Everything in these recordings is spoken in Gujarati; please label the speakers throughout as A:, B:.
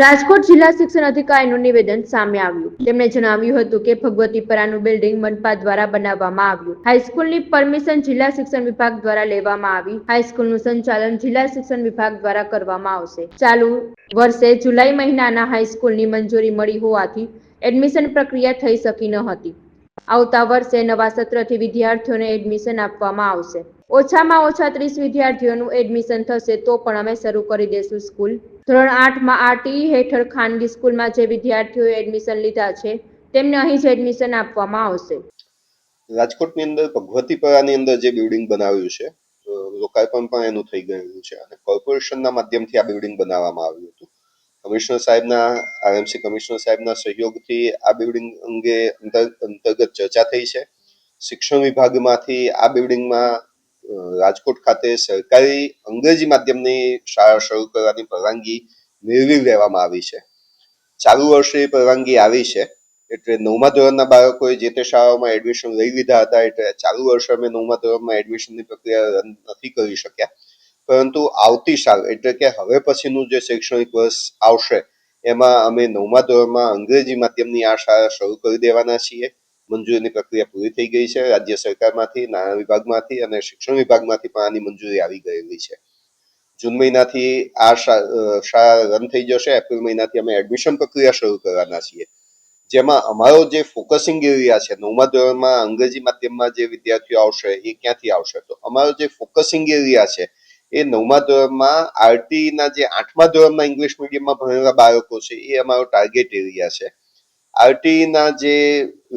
A: રાજકોટ જિલ્લા શિક્ષણ અધિકારીનું નિવેદન સામે આવ્યું. તેમણે જણાવ્યું હતું કે ભગવતીપરાનું બિલ્ડિંગ મનપા દ્વારા બનાવવામાં આવ્યું. હાઈસ્કૂલની પરમિશન જિલ્લા શિક્ષણ વિભાગ દ્વારા લેવામાં આવી. હાઈસ્કૂલનું સંચાલન જિલ્લા શિક્ષણ વિભાગ દ્વારા કરવામાં આવશે. ચાલુ વર્ષે જુલાઈ મહિનાના હાઈસ્કૂલની મંજૂરી મળી હોવાથી એડમિશન પ્રક્રિયા થઈ શકી ન હતી. આવતા વર્ષે નવા સત્રથી વિદ્યાર્થીઓને એડમિશન આપવામાં આવશે. ઓછામાં ઓછા ત્રીસ વિદ્યાર્થીઓનું એડમિશન થશે તો પણ અમે શરૂ કરી દેશું સ્કૂલ. ધોરણ આઠમાં આરટીઈ હેઠળ ખાનગી સ્કૂલમાં જે વિદ્યાર્થીઓએ એડમિશન લીધા છે, તેમને અહીં જ એડમિશન આપવામાં આવશે.
B: રાજકોટની અંદર, ભગવતીપરાની અંદર જે બિલ્ડિંગ બનાવ્યું છે લોકાર્પણ પણ એનું થઈ ગયેલું છે અને કોર્પોરેશનના માધ્યમથી આ બિલ્ડિંગ બનાવવામાં આવ્યું હતું. કમિશનર સાહેબના, આરએમસી કમિશનર સાહેબના સહયોગથી આ બિલ્ડિંગ અંગે અંતર- અંતર્ગત ચર્ચા થઈ છે. શિક્ષણ વિભાગમાંથી આ બિલ્ડિંગમાં રાજકોટ ખાતે સરકારી અંગ્રેજી માધ્યમની શાળા શરૂ કરવાની પરવાનગી મેળવી લેવામાં આવી છે. ચાલુ વર્ષે પરવાનગી આવી છે. એટલે નવમા ધોરણના બાળકોએ જે તે શાળાઓમાં એડમિશન લઈ લીધા હતા, એટલે ચાલુ વર્ષે અમે નવમા ધોરણમાં એડમિશનની પ્રક્રિયા રન નથી કરી શક્યા. પરંતુ આવતી સાલ, એટલે કે હવે પછીનું જે શૈક્ષણિક વર્ષ આવશે, એમાં અમે નવમા ધોરણમાં અંગ્રેજી માધ્યમની આ શાળા શરૂ કરી દેવાના છીએ. મંજૂરીની પ્રક્રિયા પૂરી થઈ ગઈ છે. રાજ્ય સરકારમાંથી, નાણાં વિભાગમાંથી અને શિક્ષણ વિભાગમાંથી પણ આની મંજૂરી આવી ગયેલી છે. જૂન મહિનાથી આ શાળા રન થઈ જશે. એપ્રિલ મહિનાથી અમે એડમિશન પ્રક્રિયા શરૂ કરવાના છીએ. જેમાં અમારો જે ફોકસિંગ એરિયા છે, નવમા ધોરણમાં અંગ્રેજી માધ્યમમાં જે વિદ્યાર્થીઓ આવશે, એ ક્યાંથી આવશે? તો અમારો જે ફોકસિંગ એરિયા છે, એ નવમા ધોરણમાં આરટીના જે આઠમા ધોરણમાં ઇંગ્લિશ મીડિયમમાં ભણેલા બાળકો છે, એ અમારો ટાર્ગેટ એરિયા છે. આરટી ના જે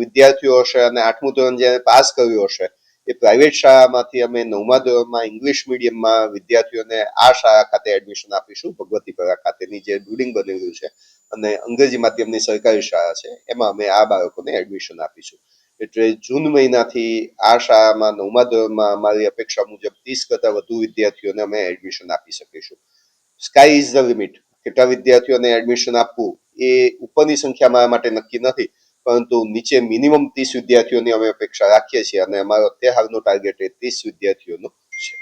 B: વિદ્યાર્થીઓ હશે અને આઠમું ધોરણ જેને પાસ કર્યું હશે, એ પ્રાઇવેટ શાળામાંથી અમે નવમા ધોરણમાં ઇંગ્લિશ મીડિયમમાં વિદ્યાર્થીઓને આ શાળા ખાતે એડમિશન આપીશું, ભગવતીપરા ખાતેની જે બિલ્ડિંગ બનેલું છે અને અંગ્રેજી માધ્યમની સરકારી શાળા છે, એમાં અમે આ બાળકોને એડમિશન આપીશું. એટલે જૂન મહિનાથી આ શાળામાં નવમા ધોરણમાં અમારી અપેક્ષા મુજબ ત્રીસ કરતા વધુ વિદ્યાર્થીઓને અમે એડમિશન આપી શકીશું. સ્કાય ઇઝ ધ લિમિટ કેટલા વિદ્યાર્થીઓને એડમિશન આપવું? એ ઉપરની સંખ્યા મારા માટે નક્કી નથી, પરંતુ નીચે મિનિમમ ત્રીસ વિદ્યાર્થીઓની અમે અપેક્ષા રાખીએ છીએ અને અમારો અત્યારે હાલનો ટાર્ગેટ એ ત્રીસ વિદ્યાર્થીઓનો છે.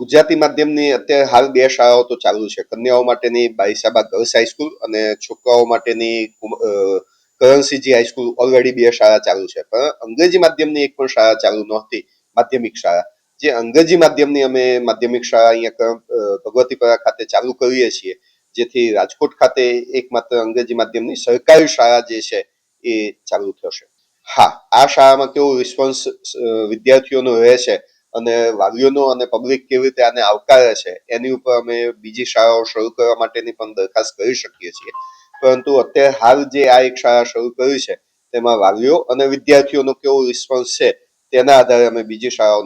B: ગુજરાતી માધ્યમની અત્યારે હાલ બે શાળાઓ તો ચાલુ છે, કન્યાઓ માટેની બાઈસાબા ગર્લ્સ હાઈસ્કૂલ અને છોકરાઓ માટેની કરણસિંહજી હાઈસ્કૂલ ઓલરેડી બે શાળા ચાલુ છે, પણ અંગ્રેજી માધ્યમની એક પણ શાળા ચાલુ નહોતી, માધ્યમિક શાળા. જે અંગ્રેજી માધ્યમની અમે માધ્યમિક શાળા અહીંયા ભગવતીપરા ખાતે ચાલુ કરીએ છીએ જેથી રાજકોટ ખાતે એકમાત્ર અંગ્રેજી માધ્યમની સરકારી શાળા જે છે એ ચાલુ થશે. હા, આ શાળામાં કેવો રિસ્પોન્સ વિદ્યાર્થીઓનો રહે છે અને વાલીઓનો અને પબ્લિક કેવી રીતે આને આવકારે છે, એની ઉપર અમે બીજી શાળાઓ શરૂ કરવા માટેની પણ દરખાસ્ત કરી શકીએ છીએ. પરંતુ અત્યારે હાલ જે આ એક શાળા શરૂ કરી છે, તેમાં વાલીઓ અને વિદ્યાર્થીઓનો કેવો રિસ્પોન્સ છે, તેના આધારે અમે બીજી શાળાઓને